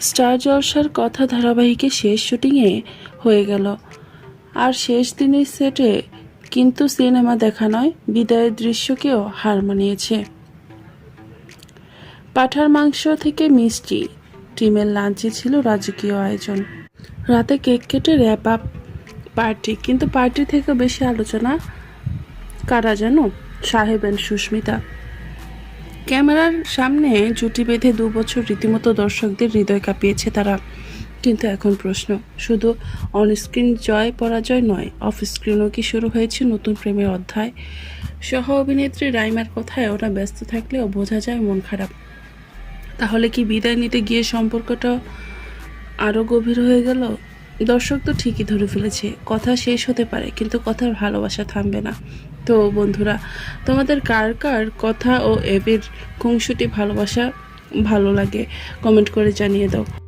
Star জলসার কথা ধারাবাহিকে শেষ শুটিংয়ে হয়ে গেল। আর শেষ দিনের সেটে কিন্তু সিনেমা দেখা নয়, বিদায়ের দৃশ্যকেও হার মানিয়েছে। পাঠার মাংস থেকে মিষ্টি টিমের লাঞ্চে ছিল রাজকীয় আয়োজন। রাতে কেক কেটে র্যাপ আপ পার্টি কিন্তু পার্টি থেকে বেশি আলোচনা কারা যেন সাহেব সুস্মিতা। ক্যামেরার সামনে জুটি বেঁধে দু বছর রীতিমতো দর্শকদের হৃদয় কাঁপিয়েছে তারা। কিন্তু এখন প্রশ্ন, শুধু অনস্ক্রিন জয় পরাজয় নয় অফ স্ক্রিনও কি শুরু হয়েছে নতুন প্রেমের অধ্যায়? সহ অভিনেত্রী রাইমার কথায় ওরা ব্যস্ত থাকলেও বোঝা যায় মন খারাপ। তাহলে কি বিদায় নিতে গিয়ে সম্পর্কটা আরও গভীর হয়ে গেল? দর্শক তো ঠিকই ধরে ফেলেছে, কথা শেষ হতে পারে, কিন্তু কথার ভালোবাসা থামবে না। তো বন্ধুরা, তোমাদের কার কার কথা ও এবের খুংসুটি ভালোবাসা ভালো লাগে, কমেন্ট করে জানিয়ে দাও।